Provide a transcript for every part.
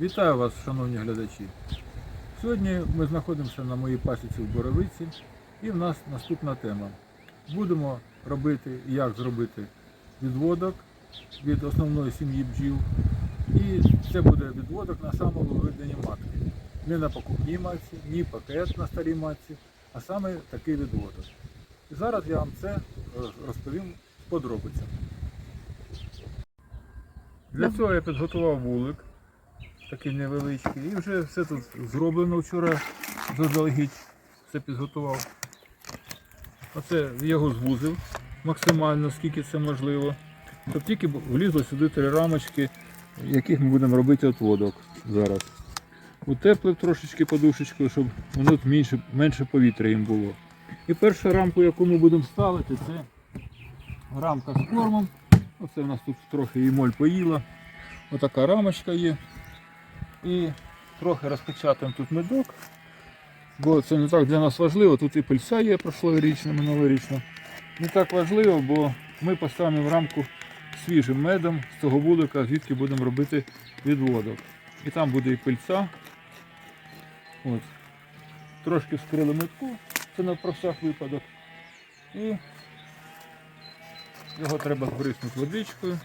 Вітаю вас, шановні глядачі. Сьогодні ми знаходимося на моїй пасіці в Боровиці і в нас наступна тема. Будемо робити як зробити відводок від основної сім'ї бджіл. І це буде відводок на самовиведенні матки. Не на покупній матці, ні пакет на старій матці, а саме такий відводок. І зараз я вам це розповім з подробицями. Для цього я підготував вулик, такий невеличкий, і вже все тут зроблено вчора заздалегідь, все підготував. Оце його звузив максимально, скільки це можливо. Щоб тільки влізло сюди три рамочки, яких ми будемо робити отводок зараз. Утеплив трошечки подушечкою, щоб воно тут менше, менше повітря їм було. І перша рамку, яку ми будемо ставити, це рамка з кормом. Оце у нас тут трохи і моль поїла. Отака рамочка є. І трохи розпечатаємо тут медок. Бо це не так для нас важливо. Тут і пильця є прошлорічна, минулорічна. Не так важливо, бо ми поставимо в рамку свіжим медом з того вулика, звідки будемо робити відводок. І там буде і пильця. От. Трошки вскрили метку, це на про випадок. І його треба збриснути водичкою.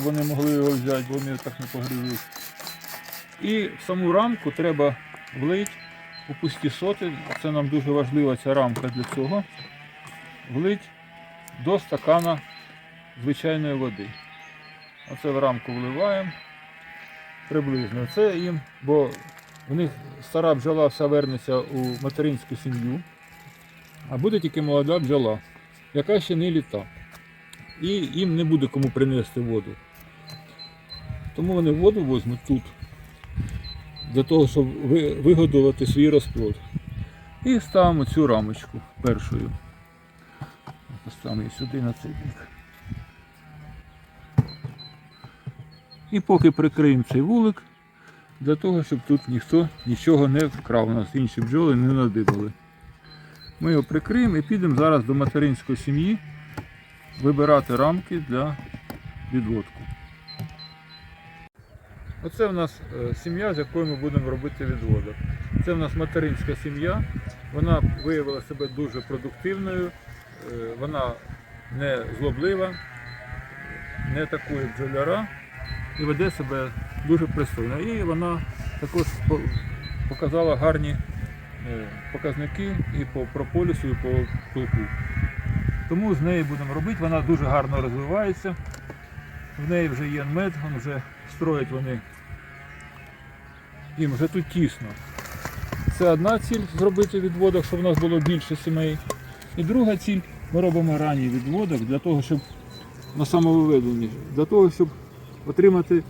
Щоб вони могли його взяти, бо вони так не погрілись. І в саму рамку треба влить у пусті соти. Це нам дуже важлива ця рамка для цього. Влить до стакана звичайної води. Оце в рамку вливаємо приблизно. Це їм, бо в них стара бджола вся вернеться у материнську сім'ю, а буде тільки молода бджола, яка ще не літа. І їм не буде кому принести воду. Тому вони воду візьмуть тут, для того, щоб вигодувати свій розплод. І ставимо цю рамочку першою. Поставимо її сюди на цей бік. І поки прикриємо цей вулик, для того, щоб тут ніхто нічого не вкрав, у нас інші бджоли не надибали. Ми його прикриємо і підемо зараз до материнської сім'ї вибирати рамки для відводку. Оце в нас е, сім'я, з якою ми будемо робити відводок. Це в нас материнська сім'я. Вона виявила себе дуже продуктивною, е, вона не злоблива, не атакує бджоляра і веде себе дуже пристойно. І вона також показала гарні е, показники і по прополісу, і по пилку. Тому з нею будемо робити. Вона дуже гарно розвивається. В неї вже є мед, він вже строять вони. Їм вже тут тісно. Це одна ціль зробити відводок, щоб у нас було більше сімей. І друга ціль ми робимо ранній відводок для того, щоб на самовиведенні, для того, щоб отримати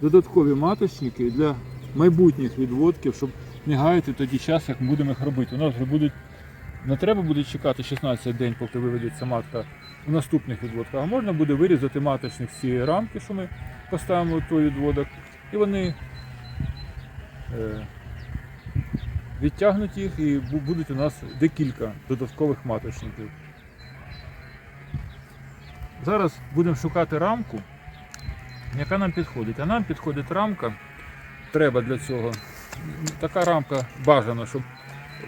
додаткові маточники для майбутніх відводків, щоб не гаяти тоді час, як ми будемо їх робити. У нас вже будуть не треба буде чекати 16 день, поки виведеться матка у наступних відводках. А можна буде вирізати маточник з цієї рамки, що ми поставимо той відводок, і вони е, відтягнуть їх і будуть у нас декілька додаткових маточників. Зараз будемо шукати рамку, яка нам підходить. А нам підходить рамка, треба для цього. Така рамка бажана, щоб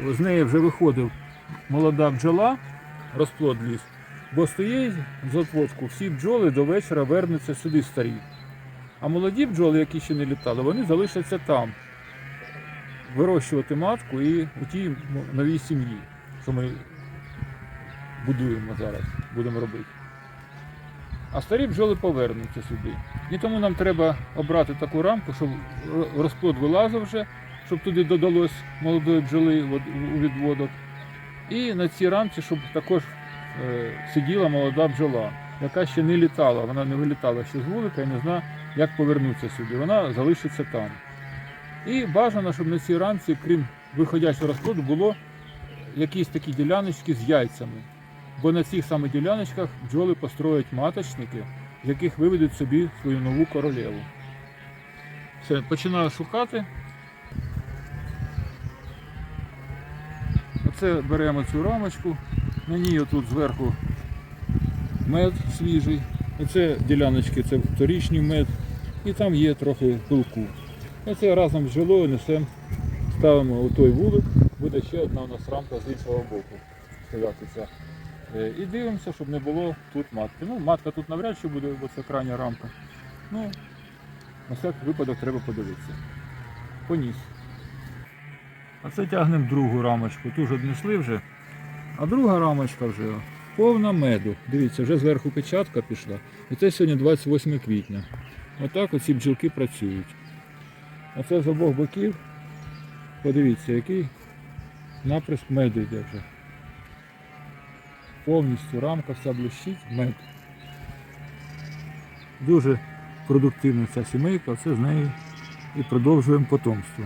з неї вже виходив молода бджола, розплод ліс, бо стоїть з отводку, всі бджоли до вечора вернуться сюди старі. А молоді бджоли, які ще не літали, вони залишаться там. Вирощувати матку і у тій новій сім'ї, що ми будуємо зараз, будемо робити. А старі бджоли повернуться сюди. І тому нам треба обрати таку рамку, щоб розплод вилазив вже, щоб туди додалось молодої бджоли у відводок. І на цій рамці, щоб також е, сиділа молода бджола, яка ще не літала, вона не вилітала ще з вулика і не знає, як повернутися сюди. Вона залишиться там. І бажано, щоб на цій рамці, крім виходячого розплоду, було якісь такі діляночки з яйцями. Бо на цих саме діляночках бджоли построять маточники, з яких виведуть собі свою нову королеву. Все, починаю шукати. Оце беремо цю рамочку, на ній отут зверху мед свіжий, Оце діляночки, це вторічний мед, і там є трохи пилку. Оце разом з жилою несемо, ставимо у той вулик, буде ще одна у нас рамка з іншого боку стояти. Е, І дивимося, щоб не було тут матки. Ну, матка тут навряд чи буде, бо це крайня рамка. Ну, на всякий випадок треба подивитися. Поніс. А це тягнемо другу рамочку. Ту ж однесли вже. А друга рамочка вже повна меду. Дивіться, вже зверху печатка пішла. І це сьогодні 28 квітня. Отак оці бджілки працюють. А це з обох боків. Подивіться, який наприск меду йде вже. Повністю рамка вся блищить, мед. Дуже продуктивна ця сімейка, це з неї і продовжуємо потомство.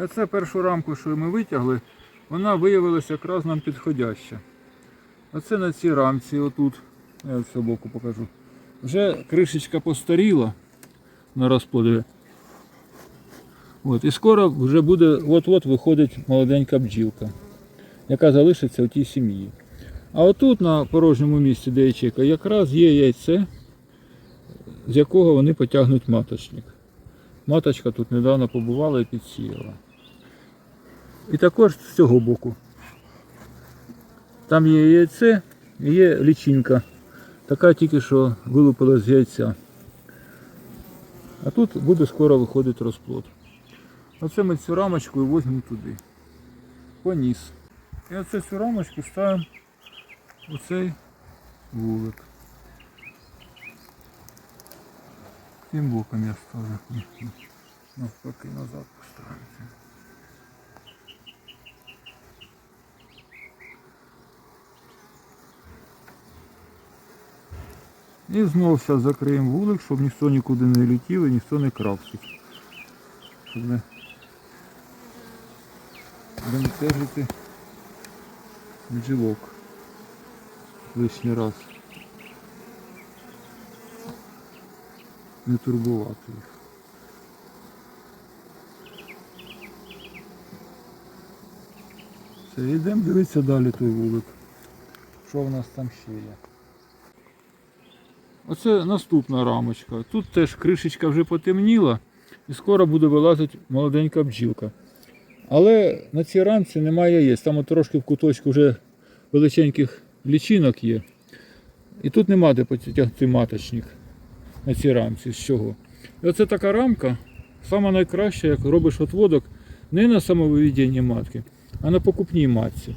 А це першу рамку, що ми витягли, вона виявилася якраз нам підходяща. Оце на цій рамці, отут, я цього боку покажу. Вже кришечка постаріла на розплодові. От, і скоро вже буде, от-от виходить молоденька бджілка, яка залишиться у тій сім'ї. А отут на порожньому місці, де ячейка, якраз є яйце, з якого вони потягнуть маточник. Маточка тут недавно побувала і підсіяла. І також з цього боку. Там є яйце і є лічинка. Така тільки що вилупила з яйця. А тут буде скоро виходити розплод. Оце ми цю рамочку возьмемо туди. Поніс. І оце цю рамочку ставимо у цей вулик. Тим боком я ставлю. Навпаки назад поставимо. І знову зараз закриємо вулик, щоб ніхто нікуди не летів і ніхто не крав тут. Щоб не бентежити бджілок лишній раз. Не турбувати їх. Все, йдемо дивитися далі той вулик. Що в нас там ще є. Оце наступна рамочка. Тут теж кришечка вже потемніла і скоро буде вилазити молоденька бджілка. Але на цій рамці немає яєць. Там трошки в куточку вже величеньких лічинок є. І тут нема де потягнути маточник на цій рамці. З чого? І оце така рамка, сама найкраща, як робиш отводок не на самовиведення матки, а на покупній матці.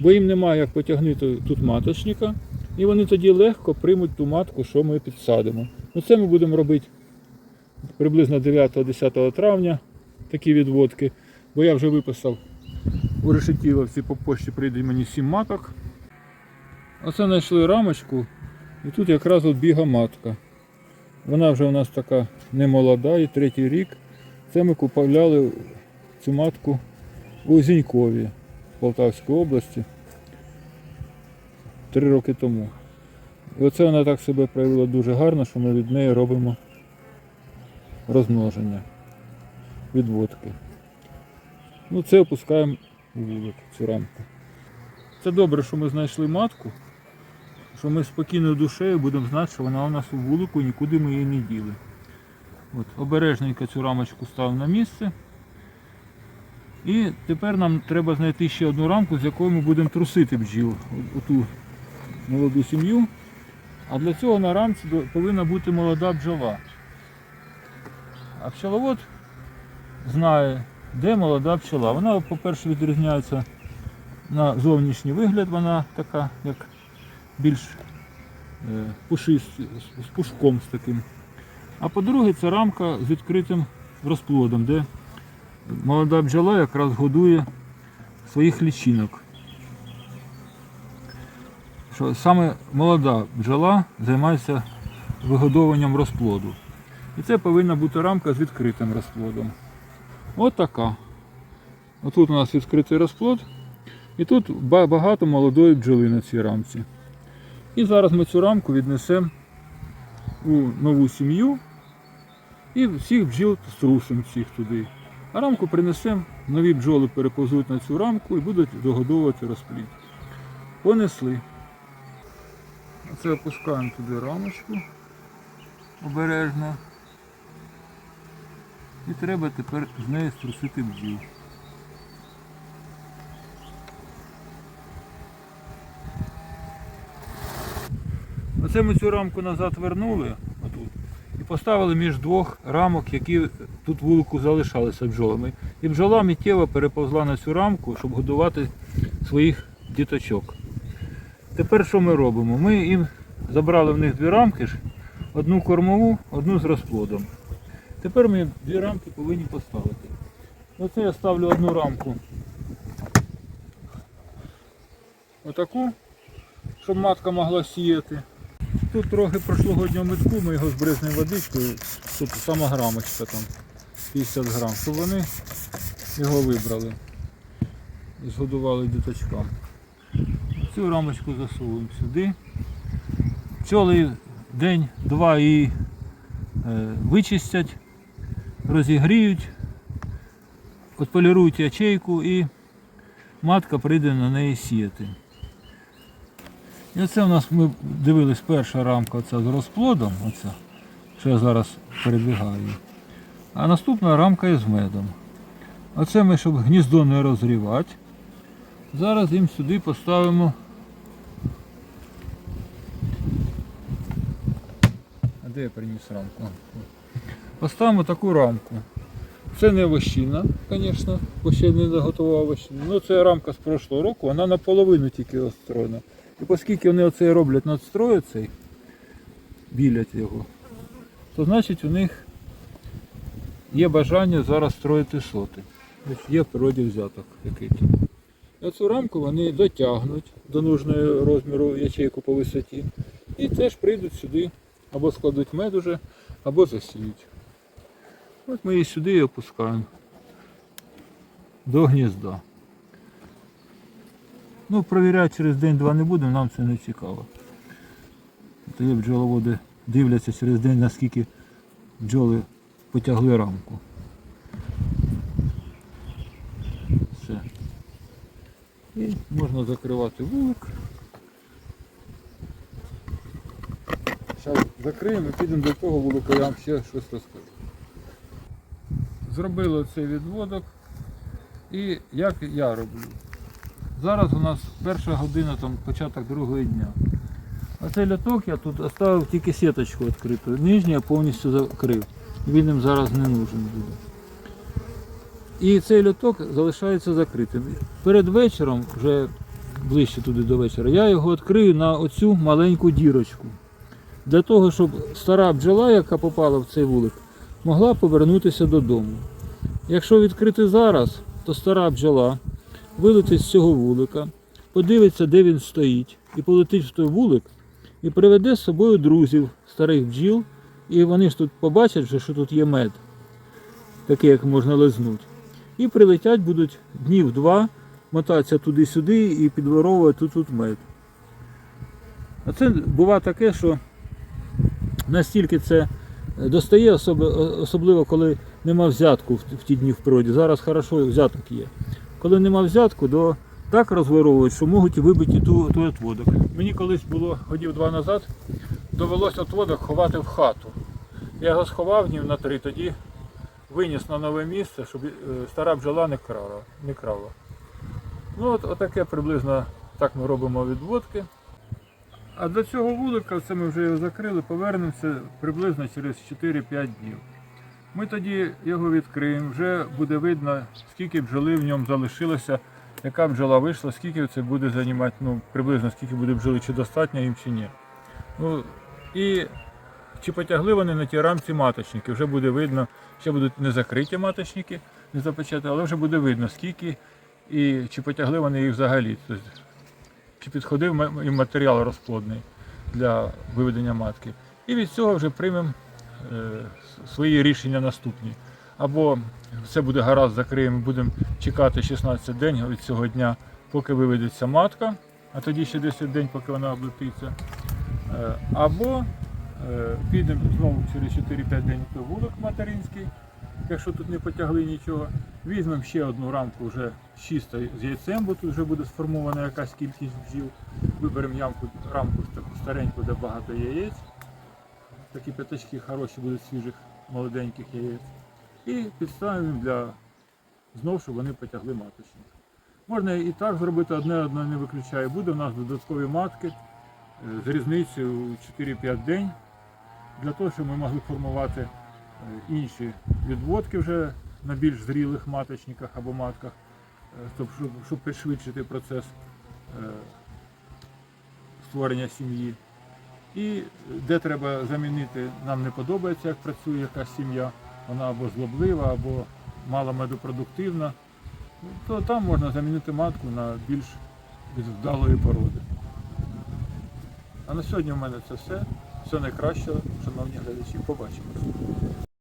Бо їм немає як потягнути тут маточника, і вони тоді легко приймуть ту матку, що ми підсадимо. Ну це ми будемо робити приблизно 9-10 травня, такі відводки. Бо я вже виписав у решетіловці по пошті прийде мені 7 маток. Оце знайшли рамочку, і тут якраз от біга матка. Вона вже у нас така не молода, і третій рік. Це ми купували цю матку у Зінькові Полтавської області три роки тому. І оце вона так себе проявила дуже гарно, що ми від неї робимо розмноження, відводки. Ну це опускаємо у вулик, цю рамку. Це добре, що ми знайшли матку, що ми спокійною душею будемо знати, що вона у нас у вулику, нікуди ми її не діли. От, обережненько цю рамочку ставимо на місце. І тепер нам треба знайти ще одну рамку, з якою ми будемо трусити бджіл, оту молоду сім'ю. А для цього на рамці повинна бути молода бджола. А пчеловод знає, де молода пчола. Вона, по-перше, відрізняється на зовнішній вигляд, вона така, як більш е, пушист, з пушком з таким. А по-друге, це рамка з відкритим розплодом, де молода бджола якраз годує своїх лічинок. Що саме молода бджола займається вигодовуванням розплоду. І це повинна бути рамка з відкритим розплодом. От. Отут у нас відкритий розплод. І тут багато молодої бджоли на цій рамці. І зараз ми цю рамку віднесемо у нову сім'ю і всіх бджіл струсимо всіх туди. А рамку принесемо, нові бджоли переповзуть на цю рамку і будуть догодовувати розплід. Понесли. Оце опускаємо туди рамочку обережно. І треба тепер з неї струсити бджіл. Оце ми цю рамку назад вернули отут, і поставили між двох рамок, які тут вулику залишалися бджолами. І бджола миттєво переповзла на цю рамку, щоб годувати своїх діточок. Тепер що ми робимо? Ми їм забрали в них дві рамки, ж, одну кормову, одну з розплодом. Тепер ми дві рамки повинні поставити. Оце я ставлю одну рамку. Отаку, щоб матка могла сіяти. Тут трохи прошлогоднього метку, ми його з бризною водичкою, тут сама грамочка там, 50 грам, щоб вони його вибрали і згодували діточкам. Цю рамочку засовуємо сюди. Пчоли день-два її е, вичистять, розігріють, отполірують ячейку і матка прийде на неї сіяти. І оце у нас ми дивились перша рамка оця з розплодом, оця, що я зараз передвигаю. А наступна рамка із медом. Оце ми, щоб гніздо не розрівати. Зараз їм сюди поставимо. Де я приніс рамку? Поставимо таку рамку. Це не овощина, звісно, бо ще не заготував овощину. Ну це рамка з прошлого року, вона наполовину тільки розстроєна. І оскільки вони оце роблять надстрою цей, білять його, то значить у них є бажання зараз строїти соти. Є в природі взяток який-то. І цю рамку вони дотягнуть до нужного розміру ячейку по висоті. І теж прийдуть сюди, або складуть мед уже, або засіють. От ми її сюди і опускаємо до гнізда. Ну, провіряти через день-два не будемо, нам це не цікаво. То є бджоловоди дивляться через день, наскільки бджоли потягли рамку. Все. І можна закривати вулик. Закриємо і підемо до того вулика, я вам ще щось розкажу. Зробили цей відводок. І як я роблю? Зараз у нас перша година, там, початок другого дня. А цей ляток я тут оставив тільки сіточку відкриту. Нижній я повністю закрив. Він їм зараз не нужен буде. І цей льоток залишається закритим. Перед вечором, вже ближче туди до вечора, я його відкрию на оцю маленьку дірочку. Для того, щоб стара бджола, яка попала в цей вулик, могла повернутися додому. Якщо відкрити зараз, то стара бджола вилетить з цього вулика, подивиться, де він стоїть, і полетить в той вулик, і приведе з собою друзів, старих бджіл, і вони ж тут побачать, що тут є мед, такий, як можна лизнути. І прилетять, будуть днів два, мотатися туди-сюди і підворовувати тут, мед. А це буває таке, що настільки це достає, особливо коли нема взятку в ті дні в природі. Зараз хорошо взяток є. Коли нема взятку, то так розворовують, що можуть вибити той отводок. Мені колись було годів два назад, довелося отводок ховати в хату. Я його сховав днів на три, тоді виніс на нове місце, щоб е, стара бджола не крала. Не крала. Ну от отаке приблизно так ми робимо відводки. А до цього вулика, це ми вже його закрили, повернемося приблизно через 4-5 днів. Ми тоді його відкриємо, вже буде видно, скільки бджоли в ньому залишилося, яка бджола вийшла, скільки це буде займати, ну, приблизно скільки буде бджоли, чи достатньо їм, чи ні. Ну, і чи потягли вони на ті рамці маточники, вже буде видно, ще будуть не закриті маточники, не запечати, але вже буде видно, скільки і чи потягли вони їх взагалі. Чи підходив їм матеріал розплодний для виведення матки. І від цього вже приймемо е, свої рішення наступні. Або все буде гаразд, закриємо, будемо чекати 16 день від цього дня, поки виведеться матка, а тоді ще 10 день, поки вона облетиться. Е, Або е, підемо знову через 4-5 день в вулик материнський, якщо тут не потягли нічого. Візьмемо ще одну рамку вже чисто з яйцем, бо тут вже буде сформована якась кількість бджіл. Виберемо ямку, рамку таку стареньку, де багато яєць. Такі п'ятачки хороші будуть свіжих молоденьких яєць. І підставимо для знов, щоб вони потягли маточник. Можна і так зробити, одне одне не виключає. Буде у нас додаткові матки е, з різницею 4-5 день, для того, щоб ми могли формувати е, інші відводки вже на більш зрілих маточниках або матках, е, щоб, щоб, пришвидшити процес е, створення сім'ї. І де треба замінити, нам не подобається, як працює якась сім'я, вона або злоблива, або мало медопродуктивна, то там можна замінити матку на більш вдалої породи. А на сьогодні в мене це все. Все найкраще, шановні глядачі. Побачимось.